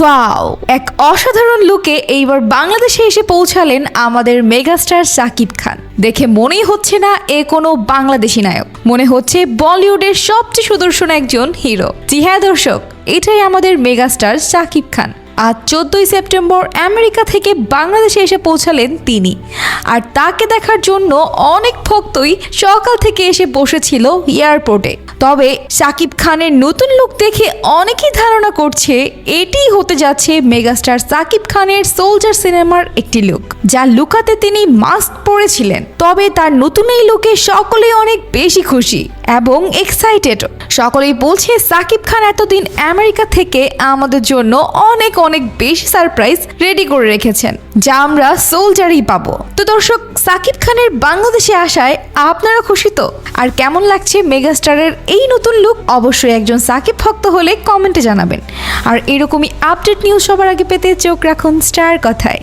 Wow এক অসাধারণ লুকে এইবার বাংলাদেশে এসে পৌঁছালেন আমাদের মেগাস্টার সাকিব খান। দেখে মনেই হচ্ছে না এ কোনো বাংলাদেশি নায়ক। মনে হচ্ছে বলিউডের সবচেয়ে সুদর্শন একজন হিরো। জি হ্যাঁ দর্শক, এটাই আমাদের মেগাস্টার সাকিব খান। আজ চোদ্দই সেপ্টেম্বর আমেরিকা থেকে বাংলাদেশে এসে পৌঁছালেন তিনি। আর তাকে দেখার জন্য অনেক ভক্তই সকাল থেকে এসে বসেছিল এয়ারপোর্টে। তবে সাকিব খানের নতুন লুক দেখে অনেকেই ধারণা করছে এটিই হতে যাচ্ছে মেগাস্টার সাকিব খানের সোলজার সিনেমার একটি লুক, যা লুকাতে তিনি মাস্ক পরেছিলেন। তবে তার নতুন এই লুকে সকলেই অনেক বেশি খুশি এবং এক্সাইটেড সকলেই বলছে, সাকিব খান এতদিন আমেরিকা থেকে আমাদের জন্য অনেক অনেক বেশি সারপ্রাইজ রেডি করে রেখেছেন, যা আমরা সোলজারই পাবো। তো দর্শক, সাকিব খানের বাংলাদেশে আসায় আপনারা খুশি তো? আর কেমন লাগছে মেগাস্টারের এই নতুন লুক অবশ্যই একজন সাকিব ভক্ত হলে কমেন্টে জানাবেন। আর এরকমই আপডেট নিউজ সবার আগে পেতে চোখ রাখুন স্টার কথায়।